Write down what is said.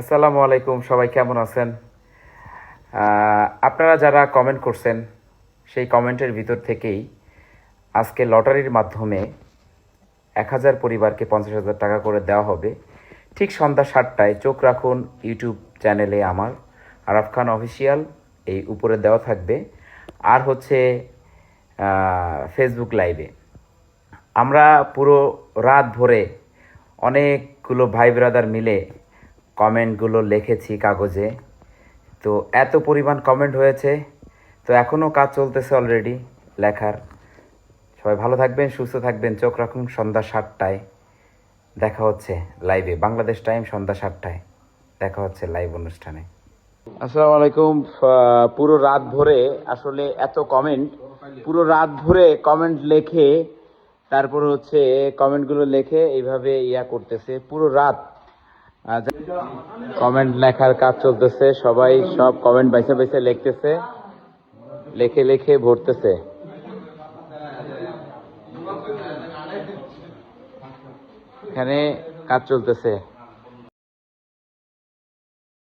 আসসালামু আলাইকুম, সবাই কেমন আছেন? আপনারা যারা কমেন্ট করছেন, সেই কমেন্টের ভিতর থেকেই আজকে লটারির মাধ্যমে এক হাজার পরিবারকে পঞ্চাশ হাজার টাকা করে দেওয়া হবে। ঠিক সন্ধ্যা সাতটায় চোখ রাখুন ইউটিউব চ্যানেলে আমার, আরাফ খান অফিসিয়াল, এই উপরে দেওয়া থাকবে। আর হচ্ছে ফেসবুক লাইভে আমরা পুরো রাত ভরে অনেকগুলো ভাই ব্রাদার মিলে কমেন্টগুলো লিখেছি কাগজে। তো এত পরিমাণ কমেন্ট হয়েছে, তো এখনও কাজ চলতেছে অলরেডি লেখার। সবাই ভালো থাকবেন, সুস্থ থাকবেন, চোখ রাখুন সন্ধ্যা সাতটায়। দেখা হচ্ছে লাইভে বাংলাদেশ টাইম সন্ধ্যা সাতটায়। দেখা হচ্ছে লাইভ অনুষ্ঠানে। আসসালামু আলাইকুম পুরো রাত ভরে আসলে এত কমেন্ট পুরো রাত ভরে কমেন্ট লেখে, তারপর হচ্ছে কমেন্টগুলো লেখে, এইভাবে ইয়া করতেছে। পুরো রাত কমেন্ট লেখার কাজ চলতেছে, সবাই সব কমেন্ট বাইসে বাইসে লিখতেছে, লেখে লেখে ভরতেছে। এখানে কাজ চলতেছে।